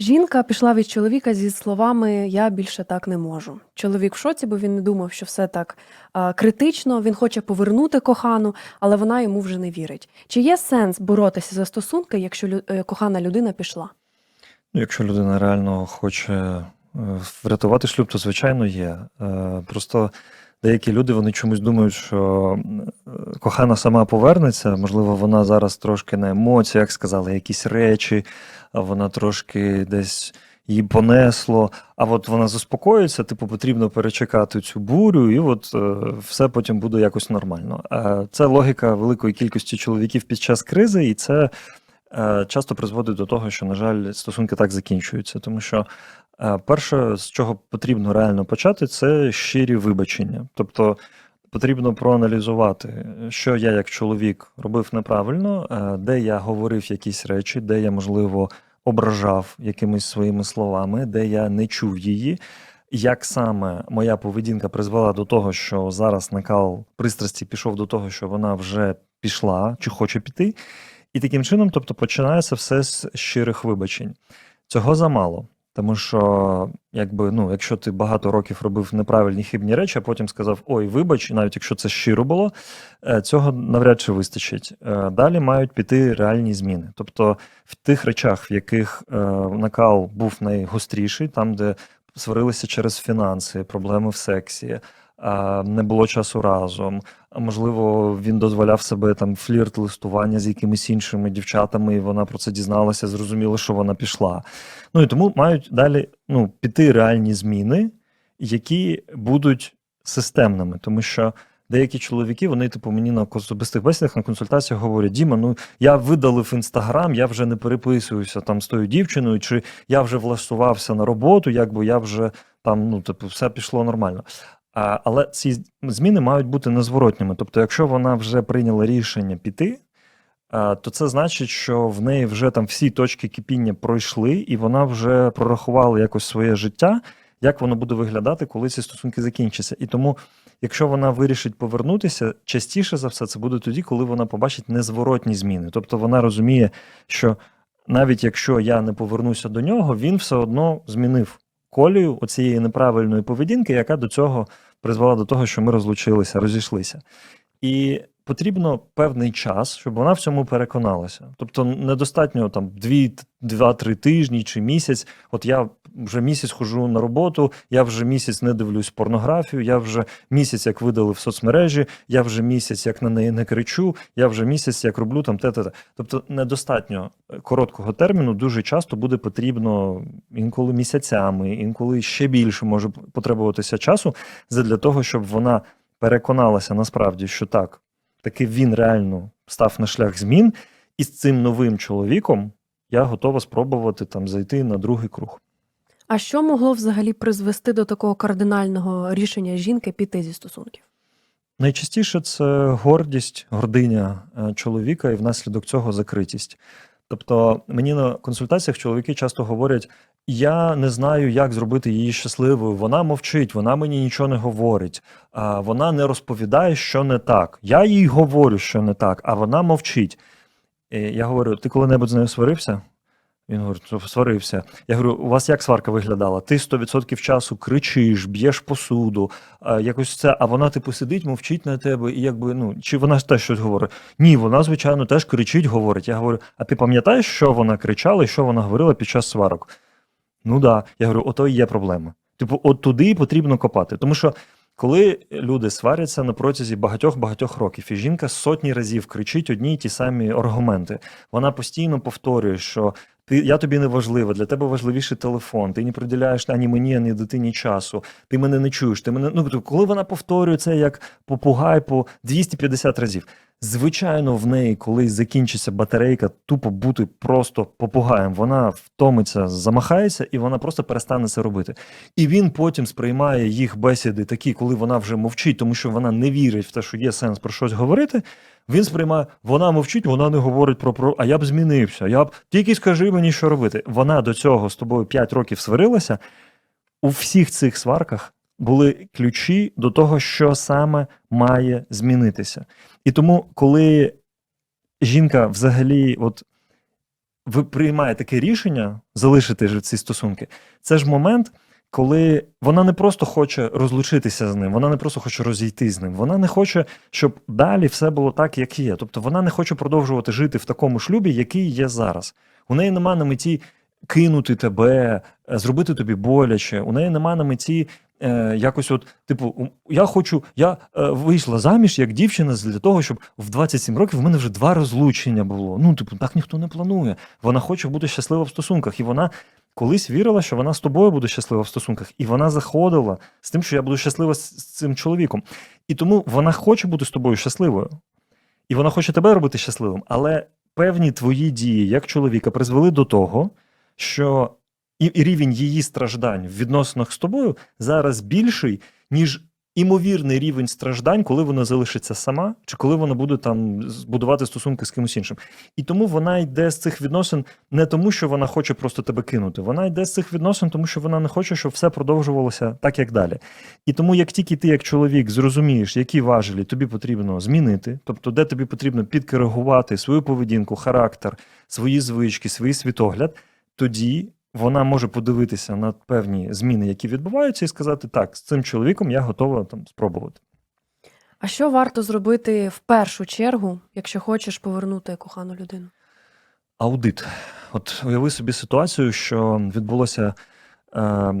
Жінка пішла від чоловіка зі словами Я більше так не можу. Чоловік в шоці, бо він не думав, що все так а, критично. Він хоче повернути кохану, але вона йому вже не вірить. Чи є сенс боротися за стосунки, якщо лю- е, кохана людина пішла? Ну, якщо людина реально хоче е, врятувати шлюб, то звичайно є. Е, Просто деякі люди вони чомусь думають, що е, кохана сама повернеться. Можливо, вона зараз трошки на емоціях сказала якісь речі, вона трошки десь її понесло. А от вона заспокоїться, типу, потрібно перечекати цю бурю, і от е, все потім буде якось нормально. Е, Це логіка великої кількості чоловіків під час кризи, і це часто призводить до того, що, на жаль, стосунки так закінчуються. Тому що перше, з чого потрібно реально почати, це щирі вибачення. Тобто потрібно проаналізувати, що я як чоловік робив неправильно, е, де я говорив якісь речі, де я, можливо, ображав якимись своїми словами, де я не чув її. Як саме моя поведінка призвела до того, що зараз накал пристрасті пішов до того, що вона вже пішла чи хоче піти, і таким чином, тобто, починається все з щирих вибачень. Цього замало. Тому що, якби, ну, якщо ти багато років робив неправильні хибні речі, а потім сказав ой, вибач, навіть якщо це щиро було, е, цього навряд чи вистачить. Е, Далі мають піти реальні зміни. Тобто, в тих речах, в яких е, накал був найгостріший, там, де сварилися через фінанси, проблеми в сексі, не було часу разом. Можливо, він дозволяв себе там флірт листування з якимись іншими дівчатами, і вона про це дізналася, зрозуміло, що вона пішла. Ну і тому мають далі ну, піти реальні зміни, які будуть системними, тому що. Деякі чоловіки, вони, типу, мені на особистих бесідах на консультаціях говорять: Діма, ну я видалив інстаграм, я вже не переписуюся там з тою дівчиною, чи я вже влаштувався на роботу, якби я вже там, ну, типу, все пішло нормально. Але ці зміни мають бути незворотніми. Тобто, якщо вона вже прийняла рішення піти, то це значить, що в неї вже там всі точки кипіння пройшли, і вона вже прорахувала якось своє життя, як воно буде виглядати, коли ці стосунки закінчаться. І тому, якщо вона вирішить повернутися, частіше за все це буде тоді, коли вона побачить незворотні зміни. Тобто вона розуміє, що навіть якщо я не повернуся до нього, він все одно змінив колію оцієї неправильної поведінки, яка до цього призвела до того, що ми розлучилися, розійшлися. І потрібно певний час, щоб вона в цьому переконалася. Тобто, недостатньо там дві, два-три тижні чи місяць. От я вже місяць хожу на роботу, я вже місяць не дивлюсь порнографію, я вже місяць як видалив соцмережі, я вже місяць як на неї не кричу, я вже місяць як роблю там те, те. Тобто, недостатньо короткого терміну дуже часто буде потрібно інколи місяцями, інколи ще більше може потребуватися часу для того, щоб вона переконалася насправді, що так, таки він реально став на шлях змін, і з цим новим чоловіком я готова спробувати там зайти на другий круг. А що могло взагалі призвести до такого кардинального рішення жінки піти зі стосунків? Найчастіше це гордість, гординя е, чоловіка, і внаслідок цього закритість. Тобто, мені на консультаціях чоловіки часто говорять: я не знаю, як зробити її щасливою. Вона мовчить, вона мені нічого не говорить, вона не розповідає, що не так. Я їй говорю, що не так, а вона мовчить. І я говорю: ти коли-небудь з нею сварився? Він говорить, «Ну, сварився. Я говорю, у вас як сварка виглядала? Ти 100% часу кричиш, б'єш посуду, якось це, а вона, типу, сидить, мовчить на тебе, і якби, ну, чи вона теж щось говорить? Ні, вона, звичайно, теж кричить, говорить. Я говорю, а ти пам'ятаєш, що вона кричала і що вона говорила під час сварок? Ну да. Я говорю, ото і є проблема. Типу, от туди потрібно копати. Тому що коли люди сваряться на протязі багатьох-багатьох років, і жінка сотні разів кричить одні й ті самі аргументи, вона постійно повторює, що ти, я тобі не важлива, для тебе важливіший телефон, ти не приділяєш ані мені, ані дитині часу, ти мене не чуєш. Ти мене... Ну, коли вона повторює це як попугай по 250 разів, звичайно, в неї, коли закінчиться батарейка, тупо бути просто попугаєм. Вона втомиться, замахається, і вона просто перестане це робити. І він потім сприймає їх бесіди такі, коли вона вже мовчить, тому що вона не вірить в те, що є сенс про щось говорити. Він сприймає, вона мовчить, вона не говорить про про. А я б змінився. Я б тільки скажи мені, що робити. Вона до цього з тобою 5 років сварилася. У всіх цих сварках були ключі до того, що саме має змінитися. І тому, коли жінка взагалі от ви приймає таке рішення залишити ж ці стосунки, це ж момент, коли вона не просто хоче розлучитися з ним, вона не просто хоче розійти з ним, вона не хоче, щоб далі все було так, як є. Тобто вона не хоче продовжувати жити в такому шлюбі, який є зараз. У неї нема на меті кинути тебе, е, зробити тобі боляче. У неї нема на меті. Е, якось, от, типу, я хочу, я е, вийшла заміж як дівчина для того, щоб в 27 років в мене вже два розлучення було. Ну, типу, так ніхто не планує. Вона хоче бути щаслива в стосунках, і вона колись вірила, що вона з тобою буде щаслива в стосунках, і вона заходила з тим, що я буду щаслива з, цим чоловіком. І тому вона хоче бути з тобою щасливою. І вона хоче тебе робити щасливим. Але певні твої дії як чоловіка призвели до того, що і, рівень її страждань в відносинах з тобою зараз більший, ніж імовірний рівень страждань, коли вона залишиться сама, чи коли вона буде там збудувати стосунки з кимось іншим. І тому вона йде з цих відносин не тому, що вона хоче просто тебе кинути. Вона йде з цих відносин, тому що вона не хоче, щоб все продовжувалося так, як далі. І тому, як тільки ти, як чоловік, зрозумієш, які важелі тобі потрібно змінити, тобто де тобі потрібно підкоригувати свою поведінку, характер, свої звички, свій світогляд, тоді вона може подивитися на певні зміни, які відбуваються, і сказати: так, з цим чоловіком я готова там спробувати. А що варто зробити в першу чергу, якщо хочеш повернути кохану людину? Аудит. От уяви собі ситуацію, що відбулося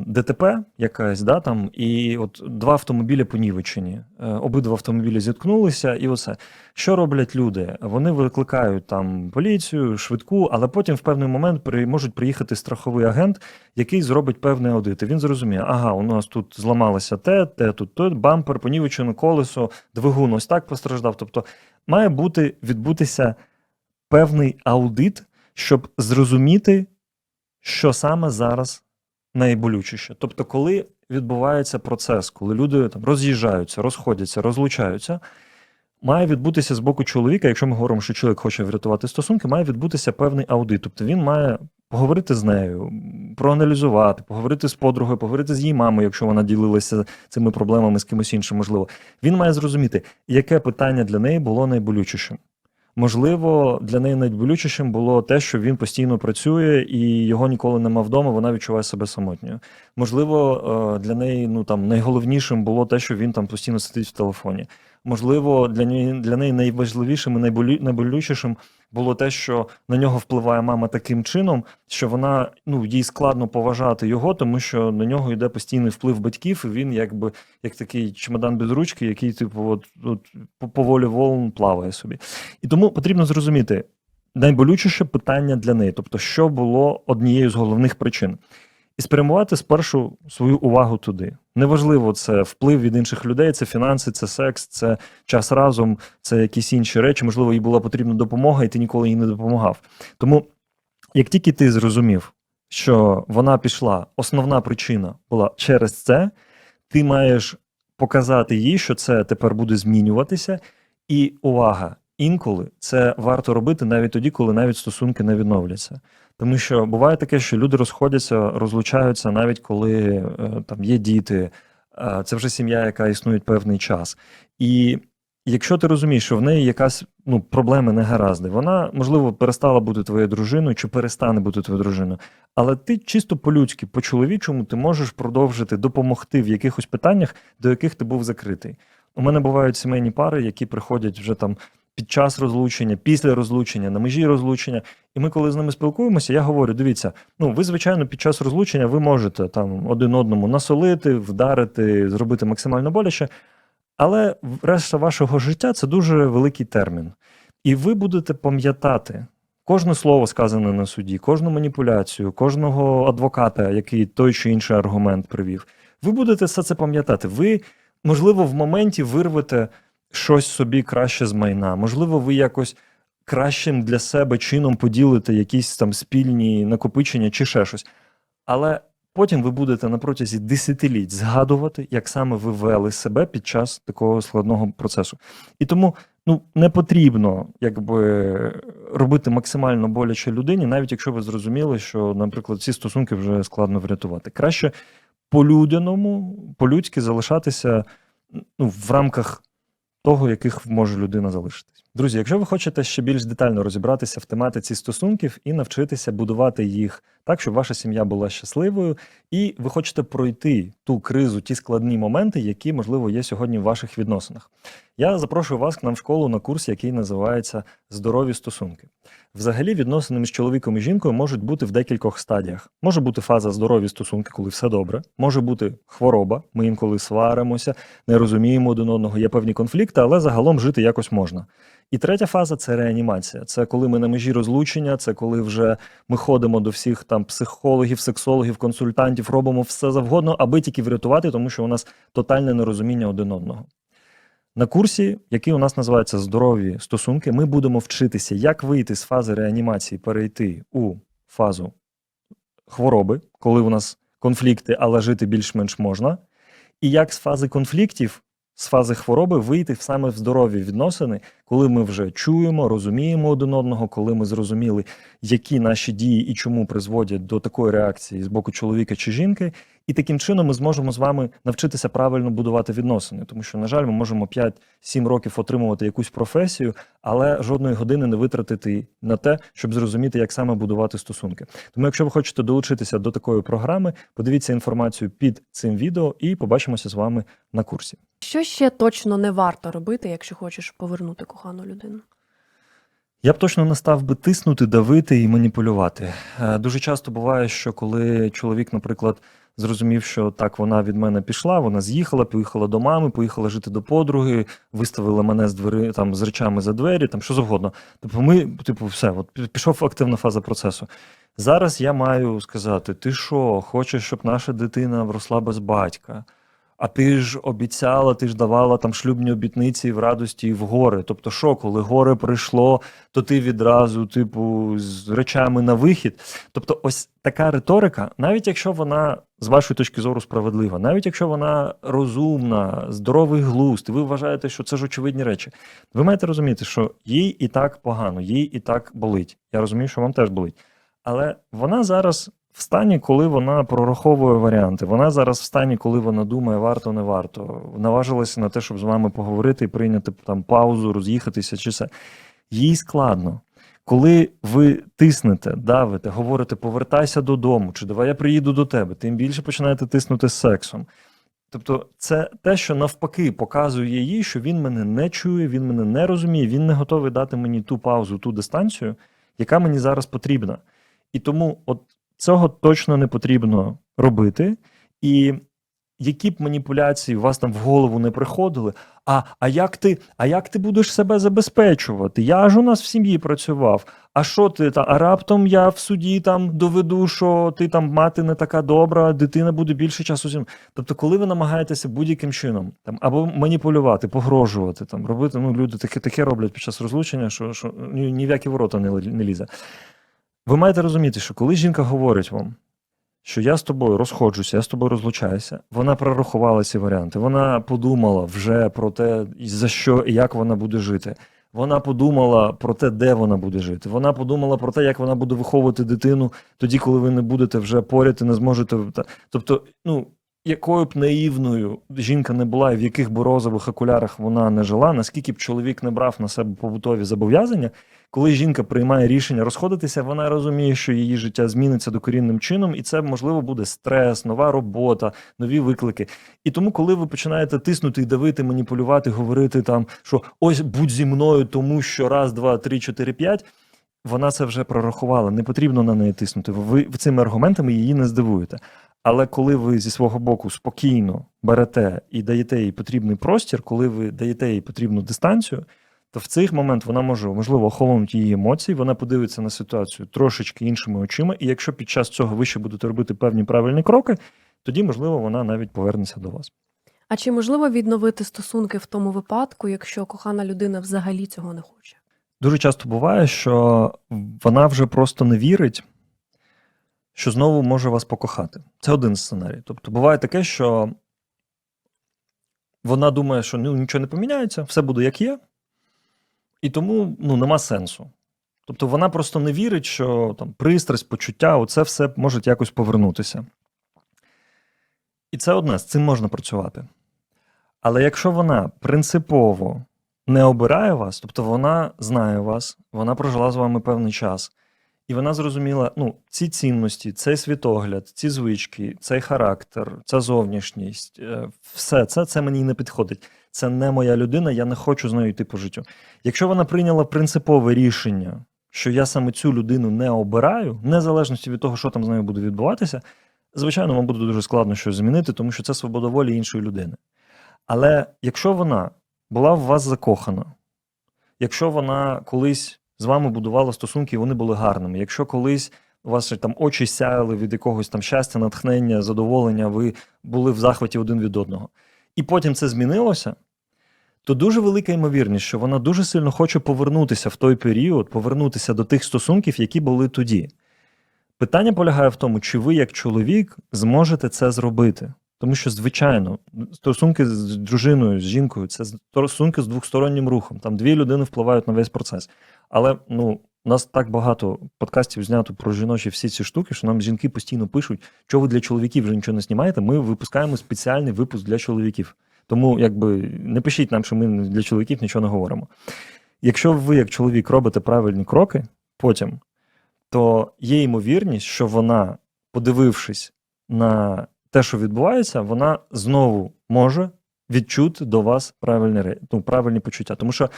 ДТП якась, да, там, і от два автомобілі понівечені. Е, обидва автомобілі зіткнулися, і оце. Що роблять люди? Вони викликають там поліцію, швидку, але потім в певний момент при, можуть приїхати страховий агент, який зробить певний аудит. І він зрозуміє, ага, у нас тут зламалося те, те, тут, тут бампер, понівечено колесо, двигун ось так постраждав. Тобто має бути відбутися певний аудит, щоб зрозуміти, що саме зараз найболючіше. Тобто, коли відбувається процес, коли люди там роз'їжджаються, розходяться, розлучаються, має відбутися з боку чоловіка, якщо ми говоримо, що чоловік хоче врятувати стосунки, має відбутися певний аудит. Тобто він має поговорити з нею, проаналізувати, поговорити з подругою, поговорити з її мамою, якщо вона ділилася цими проблемами з кимось іншим, можливо. Він має зрозуміти, яке питання для неї було найболючішим. Можливо, для неї найболючішим було те, що він постійно працює і його ніколи нема вдома, вона відчуває себе самотньою. Можливо, е, для неї ну там найголовнішим було те, що він там постійно сидить в телефоні. Можливо, для неї для неї найважливішим і найболю, найболючішим було те, що на нього впливає мама таким чином, що вона ну їй складно поважати його, тому що на нього йде постійний вплив батьків, і він якби як такий чемодан без ручки, який, типу, от, от по, по волн плаває собі. І тому потрібно зрозуміти найболючіше питання для неї, тобто, що було однією з головних причин, і спрямувати спершу свою увагу туди. Неважливо, це вплив від інших людей, це фінанси, це секс, це час разом, це якісь інші речі. Можливо, їй була потрібна допомога, і ти ніколи їй не допомагав. Тому, як тільки ти зрозумів, що вона пішла, основна причина була через це, ти маєш показати їй, що це тепер буде змінюватися. І увага, інколи це варто робити навіть тоді, коли навіть стосунки не відновляться. Тому що буває таке, що люди розходяться, розлучаються навіть коли е, там є діти, е, це вже сім'я, яка існує певний час. І якщо ти розумієш, що в неї якась ну, проблеми негаразди, вона, можливо, перестала бути твоєю дружиною чи перестане бути твоєю дружиною. Але ти чисто по-людськи, по-чоловічому, ти можеш продовжити допомогти в якихось питаннях, до яких ти був закритий. У мене бувають сімейні пари, які приходять вже там під час розлучення, після розлучення, на межі розлучення. І ми, коли з ними спілкуємося, я говорю: дивіться, ну ви, звичайно, під час розлучення ви можете там один одному насолити, вдарити, зробити максимально боляче. Але решта вашого життя це дуже великий термін. І ви будете пам'ятати кожне слово сказане на суді, кожну маніпуляцію, кожного адвоката, який той чи інший аргумент привів. Ви будете все це пам'ятати. Ви, можливо, в моменті вирвете щось собі краще з майна. Можливо, ви якось кращим для себе чином поділите якісь там спільні накопичення чи ще щось. Але потім ви будете на протязі десятиліть згадувати, як саме ви вели себе під час такого складного процесу. І тому ну, не потрібно якби, робити максимально боляче людині, навіть якщо ви зрозуміли, що, наприклад, ці стосунки вже складно врятувати. Краще по-людяному, по-людськи залишатися ну, в рамках того, яких може людина залишитись. Друзі, якщо ви хочете ще більш детально розібратися в тематиці стосунків і навчитися будувати їх так, щоб ваша сім'я була щасливою, і ви хочете пройти ту кризу, ті складні моменти, які, можливо, є сьогодні в ваших відносинах. Я запрошую вас к нам в школу на курс, який називається Здорові стосунки. Взагалі, відносини між чоловіком і жінкою можуть бути в декількох стадіях. Може бути фаза здорові стосунки, коли все добре, може бути хвороба, ми інколи сваримося, не розуміємо один одного, є певні конфлікти, але загалом жити якось можна. І третя фаза це реанімація. Це коли ми на межі розлучення, це коли вже ми ходимо до всіх там психологів, сексологів, консультантів, робимо все завгодно, аби тільки врятувати, тому що у нас тотальне нерозуміння один одного. На курсі, який у нас називається Здорові стосунки, ми будемо вчитися, як вийти з фази реанімації, перейти у фазу хвороби, коли у нас конфлікти, але жити більш-менш можна, і як з фази конфліктів, з фази хвороби вийти саме в здорові відносини, коли ми вже чуємо, розуміємо один одного, коли ми зрозуміли, які наші дії і чому призводять до такої реакції з боку чоловіка чи жінки, і таким чином ми зможемо з вами навчитися правильно будувати відносини. Тому що, на жаль, ми можемо 5-7 років отримувати якусь професію, але жодної години не витратити на те, щоб зрозуміти, як саме будувати стосунки. Тому, якщо ви хочете долучитися до такої програми, подивіться інформацію під цим відео і побачимося з вами на курсі. Що ще точно не варто робити, якщо хочеш повернути кохану людину? Я б точно не став би тиснути, давити і маніпулювати. Е, Дуже часто буває, що коли чоловік, наприклад, зрозумів, що так вона від мене пішла, вона з'їхала, поїхала до мами, поїхала жити до подруги, виставила мене з двері там з речами за двері, там що завгодно. Тобто, ми, типу, все, от пішов активна фаза процесу. Зараз я маю сказати: ти що, хочеш, щоб наша дитина вросла без батька? А ти ж обіцяла, ти ж давала там шлюбні обітниці в радості і в гори. Тобто, що, коли горе прийшло, то ти відразу, типу, з речами на вихід. Тобто, ось така риторика, навіть якщо вона з вашої точки зору справедлива, навіть якщо вона розумна, здоровий глузд, ви вважаєте, що це ж очевидні речі, ви маєте розуміти, що їй і так погано, їй і так болить. Я розумію, що вам теж болить. Але вона зараз в стані, коли вона прораховує варіанти. Вона зараз в стані, коли вона думає, варто, не варто. Наважилася на те, щоб з вами поговорити і прийняти там паузу, роз'їхатися чи все. Їй складно. Коли ви тиснете, давите, говорите, повертайся додому, чи давай я приїду до тебе, тим більше починаєте тиснути з сексом. Тобто, це те, що навпаки показує їй, що він мене не чує, він мене не розуміє, він не готовий дати мені ту паузу, ту дистанцію, яка мені зараз потрібна. І тому от цього точно не потрібно робити. І які б маніпуляції у вас там в голову не приходили, а, а, як ти, а як ти будеш себе забезпечувати? Я ж у нас в сім'ї працював. А що ти та? А раптом я в суді там доведу, що ти там мати не така добра, дитина буде більше часу зі. Тобто, коли ви намагаєтеся будь-яким чином там або маніпулювати, погрожувати, там робити, ну люди таке таке роблять під час розлучення, що, що ні, ні в які ворота не, не лізе. Ви маєте розуміти, що коли жінка говорить вам, що я з тобою розходжуся, я з тобою розлучаюся, вона прорахувала ці варіанти. Вона подумала вже про те, за що і як вона буде жити. Вона подумала про те, де вона буде жити. Вона подумала про те, як вона буде виховувати дитину тоді, коли ви не будете вже поряд і не зможете. Тобто, ну. Якою б наївною жінка не була, і в яких би розових окулярах вона не жила, наскільки б чоловік не брав на себе побутові зобов'язання, коли жінка приймає рішення розходитися, вона розуміє, що її життя зміниться докорінним чином, і це можливо буде стрес, нова робота, нові виклики. І тому, коли ви починаєте тиснути і давити, маніпулювати, говорити там, що ось будь зі мною, тому що раз, два, три, чотири, п'ять. Вона це вже прорахувала, не потрібно на неї тиснути. Ви цими аргументами її не здивуєте. Але коли ви зі свого боку спокійно берете і даєте їй потрібний простір, коли ви даєте їй потрібну дистанцію, то в цей момент вона може можливо охолонути її емоції, вона подивиться на ситуацію трошечки іншими очима, і якщо під час цього ви ще будете робити певні правильні кроки, тоді можливо вона навіть повернеться до вас. А чи можливо відновити стосунки в тому випадку, якщо кохана людина взагалі цього не хоче? Дуже часто буває, що вона вже просто не вірить, що знову може вас покохати. Це один сценарій. Тобто буває таке, що вона думає, що ну, нічого не поміняється, все буде як є, і тому ну, нема сенсу. Тобто вона просто не вірить, що там пристрасть, почуття, оце все може якось повернутися. І це одне, з цим можна працювати. Але якщо вона принципово не обирає вас, тобто вона знає вас, вона прожила з вами певний час, і вона зрозуміла, ну, ці цінності, цей світогляд, ці звички, цей характер, ця зовнішність, е, все це, це мені не підходить. Це не моя людина, я не хочу з нею йти по життю. Якщо вона прийняла принципове рішення, що я саме цю людину не обираю, незалежно від того, що там з нею буде відбуватися, звичайно, вам буде дуже складно щось змінити, тому що це свобода волі іншої людини. Але якщо вона була в вас закохана, якщо вона колись з вами будувала стосунки, і вони були гарними, якщо колись у вас там очі сяяли від якогось там щастя, натхнення, задоволення, ви були в захваті один від одного, і потім це змінилося, то дуже велика ймовірність, що вона дуже сильно хоче повернутися в той період, повернутися до тих стосунків, які були тоді. Питання полягає в тому, чи ви, як чоловік, зможете це зробити. Тому що, звичайно, стосунки з дружиною, з жінкою це стосунки з двостороннім рухом. Там дві людини впливають на весь процес. Але ну, у нас так багато подкастів знято про жіночі всі ці штуки, що нам жінки постійно пишуть, що ви для чоловіків вже нічого не знімаєте. Ми випускаємо спеціальний випуск для чоловіків. Тому якби не пишіть нам, що ми для чоловіків нічого не говоримо. Якщо ви, як чоловік, робите правильні кроки потім, то є ймовірність, що вона, подивившись на те, що відбувається, вона знову може відчути до вас правильні, ну, правильні почуття. Тому що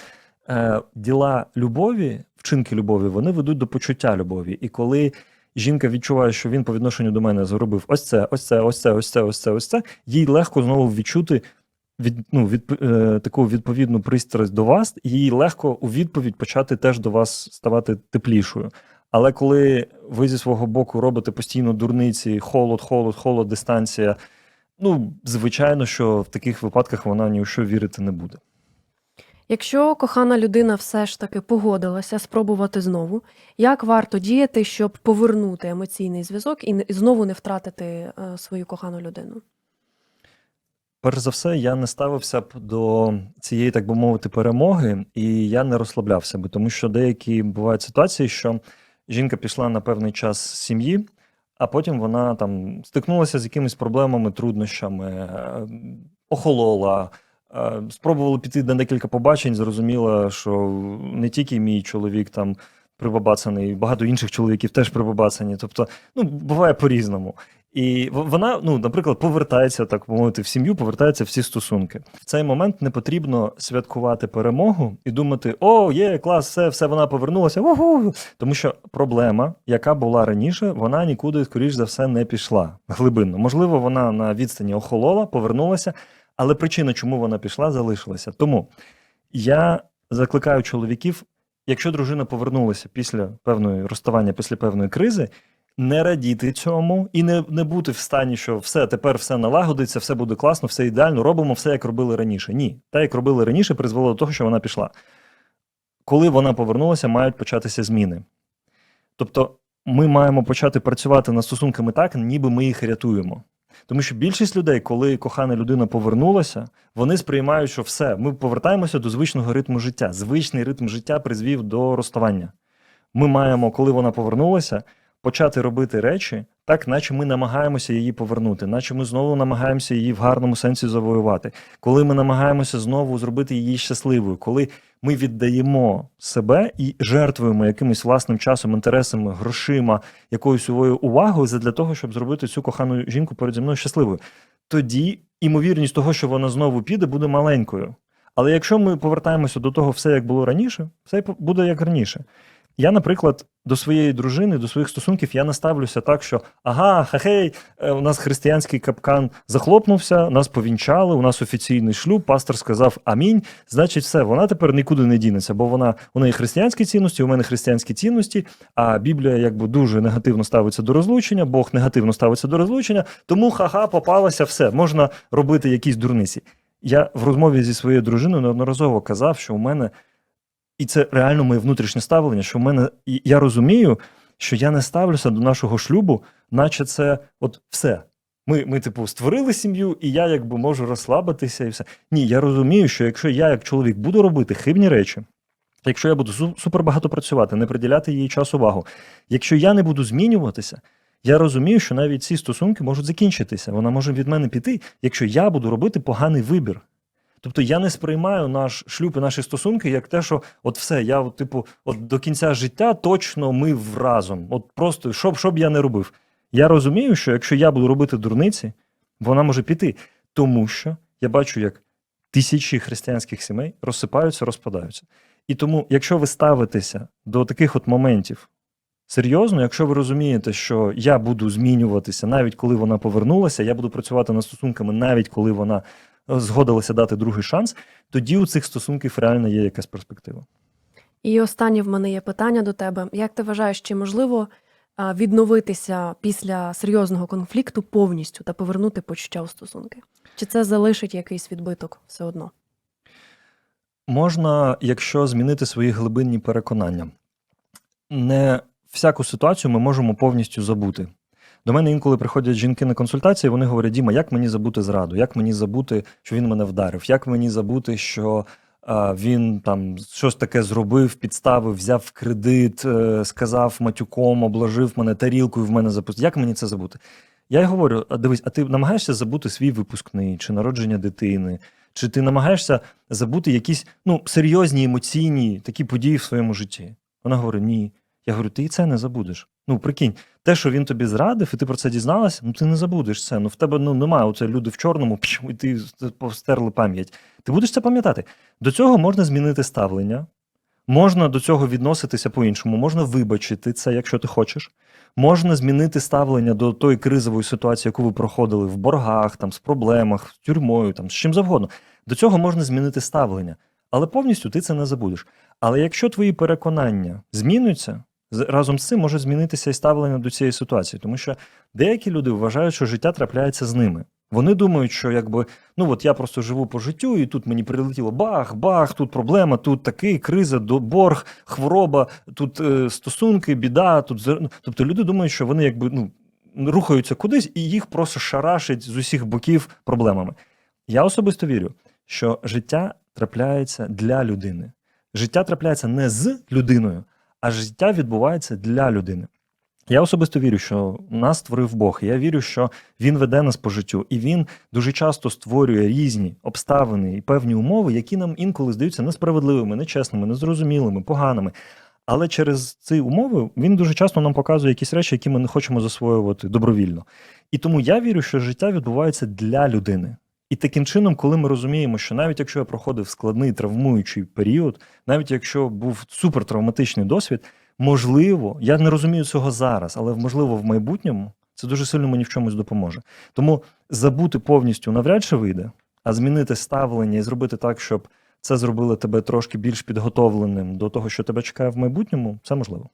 е, діла любові, вчинки любові, вони ведуть до почуття любові. І коли жінка відчуває, що він по відношенню до мене зробив ось це, ось це, ось це, ось це, ось це, ось це, їй легко знову відчути від, ну, від, е, таку відповідну пристрасть до вас, їй легко у відповідь почати теж до вас ставати теплішою. Але коли ви зі свого боку робите постійно дурниці, холод, холод, холод, дистанція, ну, звичайно, що в таких випадках вона ні у що вірити не буде. Якщо кохана людина все ж таки погодилася спробувати знову, як варто діяти, щоб повернути емоційний зв'язок і знову не втратити е, свою кохану людину? Перш за все, я не ставився б до цієї, так би мовити, перемоги, і я не розслаблявся би, тому що деякі бувають ситуації, що жінка пішла на певний час з сім'ї, а потім вона там стикнулася з якимись проблемами, труднощами, е, охолола, е, спробувала піти на декілька побачень, зрозуміла, що не тільки мій чоловік там прибабацаний, багато інших чоловіків теж прибабацані. Тобто, ну, буває по-різному. І вона, ну, наприклад, повертається, так мовити, в сім'ю, повертається в ці стосунки. В цей момент не потрібно святкувати перемогу і думати: о, є, клас, все, все, вона повернулася. Угу. Тому що проблема, яка була раніше, вона нікуди, скоріш за все, не пішла глибинно. Можливо, вона на відстані охолола, повернулася, але причина, чому вона пішла, залишилася. Тому я закликаю чоловіків, якщо дружина повернулася після певної розставання, після певної кризи, не радіти цьому і не, не бути в стані, що все, тепер все налагодиться, все буде класно, все ідеально, робимо все, як робили раніше. Ні, те, як робили раніше, призвело до того, що вона пішла. Коли вона повернулася, мають початися зміни. Тобто, ми маємо почати працювати над стосунками так, ніби ми їх рятуємо. Тому що більшість людей, коли кохана людина повернулася, вони сприймають, що все, ми повертаємося до звичного ритму життя. Звичний ритм життя призвів до розставання. Ми маємо, коли вона повернулася, почати робити речі так, наче ми намагаємося її повернути, наче ми знову намагаємося її в гарному сенсі завоювати. Коли ми намагаємося знову зробити її щасливою, коли ми віддаємо себе і жертвуємо якимось власним часом, інтересами, грошима, якоюсь своєю увагою для того, щоб зробити цю кохану жінку перед зі мною щасливою, тоді імовірність того, що вона знову піде, буде маленькою. Але якщо ми повертаємося до того, все як було раніше, все буде як раніше. Я, наприклад, до своєї дружини, до своїх стосунків я не ставлюся так, що ага, хахей, е, у нас християнський капкан захлопнувся, нас повінчали, у нас офіційний шлюб, пастор сказав амінь. Значить, все, вона тепер нікуди не дінеться, бо вона у неї християнські цінності, у мене християнські цінності. А Біблія якби дуже негативно ставиться до розлучення, Бог негативно ставиться до розлучення. Тому ха-ха, попалася, все, можна робити якісь дурниці. Я в розмові зі своєю дружиною неодноразово казав, що у мене і це реально моє внутрішнє ставлення, що в мене я розумію, що я не ставлюся до нашого шлюбу, наче це от все. Ми, ми, типу, створили сім'ю, і я якби можу розслабитися і все. Ні, я розумію, що якщо я, як чоловік, буду робити хибні речі, якщо я буду су- супер багато працювати, не приділяти їй час увагу, якщо я не буду змінюватися, я розумію, що навіть ці стосунки можуть закінчитися. Вона може від мене піти, якщо я буду робити поганий вибір. Тобто я не сприймаю наш шлюб і наші стосунки як те, що от все, я, от, типу, от до кінця життя точно ми разом. От просто що що б я не робив. Я розумію, що якщо я буду робити дурниці, вона може піти. Тому що я бачу, як тисячі християнських сімей розсипаються, розпадаються. І тому, якщо ви ставитеся до таких от моментів серйозно, якщо ви розумієте, що я буду змінюватися навіть коли вона повернулася, я буду працювати над стосунками, навіть коли вона згодилася дати другий шанс, тоді у цих стосунків реально є якась перспектива. І останнє в мене є питання до тебе. Як ти вважаєш, чи можливо відновитися після серйозного конфлікту повністю та повернути почуття у стосунки? Чи це залишить якийсь відбиток все одно? Можна, якщо змінити свої глибинні переконання. Не всяку ситуацію ми можемо повністю забути. До мене інколи приходять жінки на консультації, вони говорять: Діма, як мені забути зраду? Як мені забути, що він мене вдарив? Як мені забути, що а, він там щось таке зробив, підставив, взяв кредит, е, сказав матюком, обложив мене тарілкою, в мене запустив? Як мені це забути? Я й говорю: а дивись, а ти намагаєшся забути свій випускний чи народження дитини, чи ти намагаєшся забути якісь ну, серйозні емоційні такі події в своєму житті? Вона говорить: ні. Я говорю, ти і це не забудеш. Ну, прикинь, те, що він тобі зрадив, і ти про це дізналась, ну ти не забудеш це. Ну в тебе ну немає оце люди в чорному, і ти постерли пам'ять. Ти будеш це пам'ятати. До цього можна змінити ставлення, можна до цього відноситися по-іншому, можна вибачити це, якщо ти хочеш. Можна змінити ставлення до тої кризової ситуації, яку ви проходили в боргах, там, з проблемах, з тюрмою, там, з чим завгодно. До цього можна змінити ставлення, але повністю ти це не забудеш. Але якщо твої переконання змінюються, разом з цим може змінитися і ставлення до цієї ситуації, тому що деякі люди вважають, що життя трапляється з ними. Вони думають, що якби ну от я просто живу по життю, і тут мені прилетіло бах, бах, тут проблема, тут такий криза, борг, хвороба, тут е, стосунки, біда. Тут зер- ну, тобто люди думають, що вони якби ну рухаються кудись, і їх просто шарашить з усіх боків проблемами. Я особисто вірю, що життя трапляється для людини. Життя трапляється не з людиною, а життя відбувається для людини. Я особисто вірю, що нас створив Бог. Я вірю, що Він веде нас по життю, і він дуже часто створює різні обставини і певні умови, які нам інколи здаються несправедливими, нечесними, незрозумілими, поганими. Але через ці умови він дуже часто нам показує якісь речі, які ми не хочемо засвоювати добровільно. І тому я вірю, що життя відбувається для людини. І таким чином, коли ми розуміємо, що навіть якщо я проходив складний травмуючий період, навіть якщо був супертравматичний досвід, можливо, я не розумію цього зараз, але можливо в майбутньому це дуже сильно мені в чомусь допоможе. Тому забути повністю навряд чи вийде, а змінити ставлення і зробити так, щоб це зробило тебе трошки більш підготовленим до того, що тебе чекає в майбутньому, це можливо.